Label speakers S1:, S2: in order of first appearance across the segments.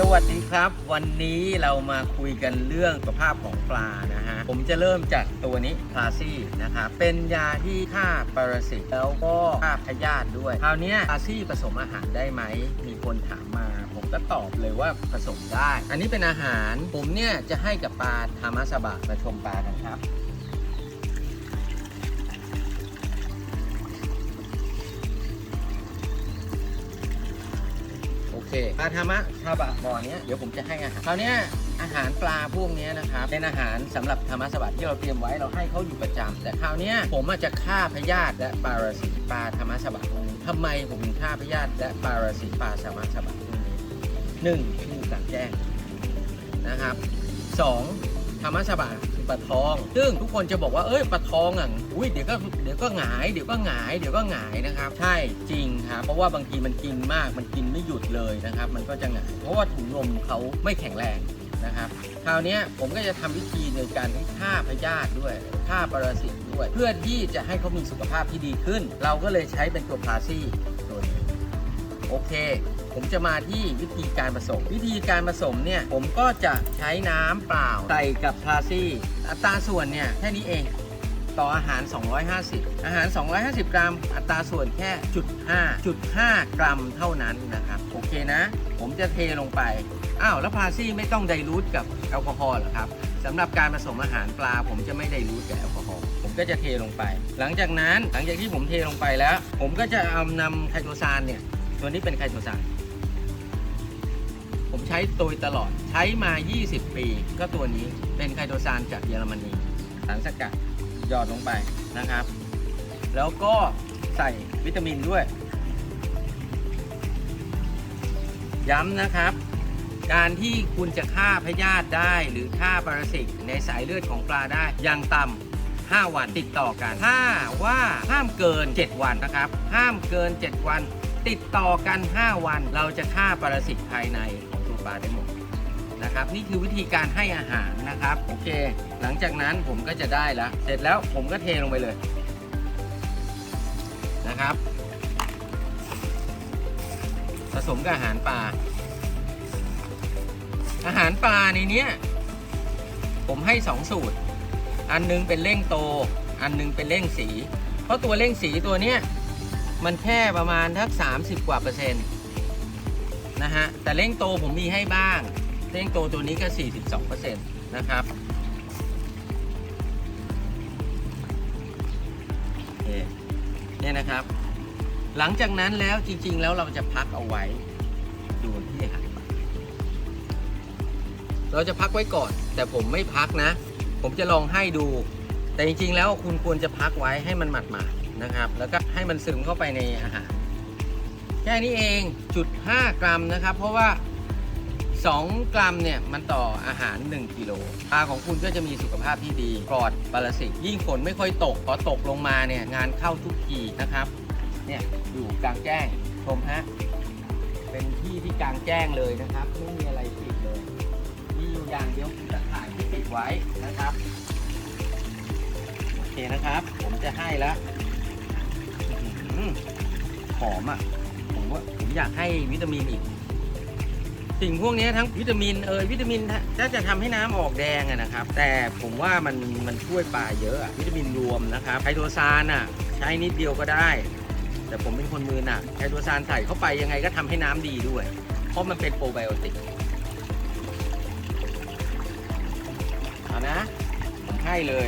S1: สวัสดีครับ วันนี้เรามาคุยกันเรื่องสุขภาพของปลานะฮะ ผมจะเริ่มจากตัวนี้พลาซี่นะครับเป็นยาที่ฆ่าปรสิตแล้วก็ฆ่าพยาธิด้วย คราวนี้ยพลาซี่ผสมอาหารได้ไหม มีคนถามมาผมก็ตอบเลยว่าผสมได้ อันนี้เป็นอาหารผมเนี่ยจะให้กับปลาทามาสบะมาชมปลากันครับ ปลาธรรมะชาบะบ่อเนี้ยเดี๋ยวผมจะให้อาหารคราวเนี้ยอาหารปลาพวกเนี้ยนะครับเป็นอาหารสำหรับธรรมะสบัดที่เราเตรียมไว้เราให้เขาอยู่ประจำแต่คราวเนี้ยผมอาจจะฆ่าพยาธิและปารสิตปลาธรรมะสบัดพวกนี้ทำไมผมถึงฆ่าพยาธิและปารสิตปลาธรรมะสบัดพวกนี้หนึ่งคือกลางแจ้งนะครับสองธรรมะสบัดคือ ปลาทอง ซึ่งทุกคนจะบอกว่าเอ้ยปลาทองอะอุ้ยเดี๋ยวก็เดี๋ยวก็หงายเดี๋ยวก็หงายเดี๋ยวก็หงายนะครับ ใช่จริงครับเพราะว่าบางทีมันกินมากมันกินไม่หยุดเลยนะครับ มันก็จะหงาย เพราะว่าถุงลมเขาไม่แข็งแรงนะครับคราวนี้ผมก็จะทำวิธีในการที่ฆ่าพยาธิด้วยฆ่าปรสิตด้วย เพื่อที่จะให้เขามีสุขภาพที่ดีขึ้น เราก็เลยใช้เป็นตัวพลาซี่ตัวนี้โอเค ผมจะมาที่วิธีการผสม วิธีการผสมเนี่ยผมก็จะใช้น้ำเปล่าใส่กับพลาซี่ อัตราส่วนเนี่ยแค่นี้เองต่ออาหาร 250 อาหาร 250 กรัม อัตราส่วนแค่จุด5จุด5กรัมเท่านั้นนะครับ โอเคนะ ผมจะเทลงไป อ้าว แล้วพาซี่ไม่ต้องไดรูทกับแอลกอฮอล์เหรอครับสำหรับการผสมอาหารปลา ผมจะไม่ไดรูทกับแอลกอฮอล์ ผมก็จะเทลงไป หลังจากนั้น หลังจากที่ผมเทลงไปแล้ว ผมก็จะเอานำไคโตซานเนี่ย ตัวนี้เป็นไคโตซาน ช้โดยตลอดใช้มา 20 ปี ก็ตัวนี้เป็นไคโตซานจากเยอรมนีสารสกัดหยอดลงไปนะครับ แล้วก็ใส่วิตามินด้วย ย้ำนะครับ การที่คุณจะฆ่าพยาธิได้หรือฆ่าปรสิตในสายเลือดของปลาได้อย่างต่ำ5 วันติดต่อกัน ถ้าว่าห้ามเกิน 7 วันนะครับ ห้ามเกิน 7 วัน ติดต่อกัน 5 วัน เราจะฆ่าปรสิตภายในของ ปลาได้หมดนะครับ นี่คือวิธีการให้อาหารนะครับ โอเค หลังจากนั้นผมก็จะได้แล้ว เสร็จแล้วผมก็เทลงไปเลยนะครับ ผสมกับอาหารปลาอาหารปลาในนี้ผมให้สองสูตร อันหนึงเป็นเร่งโต อันหนึงเป็นเร่งสี เพราะตัวเร่งสีตัวเนี้ยมันแค่ประมาณทัก30 กว่าเปอร์เซ็นต์ นะฮะ แต่เร่งโตผมมีให้บ้าง เร่งโตตัวนี้ก็ 42เปอร์เซ็นต์นะครับเนี่ยนะครับ หลังจากนั้นแล้วจริง ๆ แล้วเราจะพักเอาไว้ ดูที่อาหารปเราจะพักไว้ก่อน แต่ผมไม่พักนะ ผมจะลองให้ดู แต่จริง ๆ แล้วคุณควรจะพักไว้ให้มันหมาดๆนะครับ แล้วก็ให้มันซึมเข้าไปในอาหาร แค่นี้เองจุด5กรัมนะครับ เพราะว่า 2 กรัมเนี่ยมันต่ออาหาร 1กิโลปลาของคุณก็จะมีสุขภาพที่ดีปลอดปรสิตยิ่งฝนไม่ค่อยตกพอตกลงมาเนี่ยงานเข้าทุกทีนะครับเนี่ยอยู่กลางแจ้งชมฮะเป็นที่ที่กลางแจ้งเลยนะครับไม่มีอะไรปิดเลยมีอยู่อย่างเดียวคือตะข่ายที่ปิดไว้นะครับโอเคนะครับ ผมจะให้แล้วหอหอมอะ ผมว่าผมอยากให้วิตามินอีก สิ่งพวกนี้ทั้งวิตามินเอยวิตามินถ้าจะทำให้น้ำออกแดงอะนะครับ แต่ผมว่ามันมันช่วยปลาเยอะวิตามินรวมนะครับไคโตซานอะใช้นิดเดียวก็ได้ แต่ผมเป็นคนมือหนักไคโตซานใส่เข้าไปยังไงก็ทำให้น้ำดีด้วย เพราะมันเป็นโปรไบโอติกเอานะผมให้เลย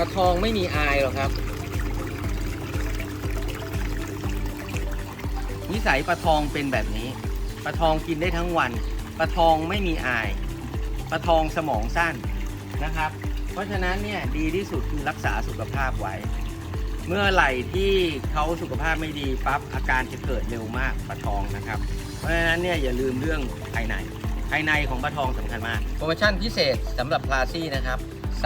S1: ลาทองไม่มีอายหรอกครับ นิสัยปลาทองเป็นแบบนี้ปลาทองกินได้ทั้งวันปลาทองไม่มีอายปลาทองสมองสั้นนะครับ เพราะฉะนั้นเนี่ยดีที่สุดคือรักษาสุขภาพไว้ เมื่อไหร่ที่เขาสุขภาพไม่ดีปั๊บอาการจะเกิดเร็วมากปลาทองนะครับ เพราะฉะนั้นเนี่ยอย่าลืมเรื่องภายในภายในของปลาทองสำคัญมากโปรโมชั่นพิเศษสำหรับพลาซี่นะครับ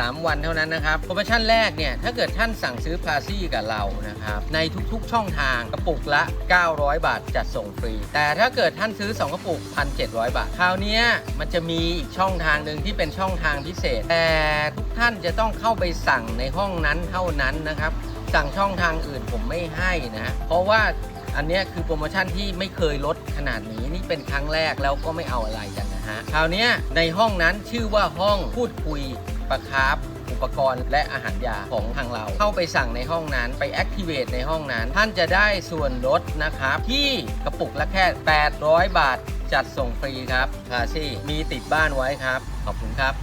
S1: 3 วันเท่านั้นนะครับ โปรโมชั่นแรกเนี่ย ถ้าเกิดท่านสั่งซื้อพาซี่กับเรานะครับ ในทุกๆช่องทางกระปุกละ 900 บาทจัดส่งฟรี แต่ถ้าเกิดท่านซื้อ 2 กระปุก 1,700 บาท คราวนี้มันจะมีอีกช่องทางหนึ่งที่เป็นช่องทางพิเศษ แต่ทุกท่านจะต้องเข้าไปสั่งในห้องนั้นเท่านั้นนะครับ สั่งช่องทางอื่นผมไม่ให้นะ เพราะว่าอันนี้คือโปรโมชั่นที่ไม่เคยลดขนาดนี้นี่เป็นครั้งแรกแล้วก็ไม่เอาอะไรกันนะฮะ คราวนี้ในห้องนั้นชื่อว่าห้องพูดคุย ประครับอุปกรณ์และอาหารยาของทางเรา เข้าไปสั่งในห้องนั้นไปแอคทีเวตในห้องนั้น ท่านจะได้ส่วนลดนะครับที่กระปุกละแค่ 800 บาท จัดส่งฟรีครับคาซี่มีติดบ้านไว้ครับ ขอบคุณครับ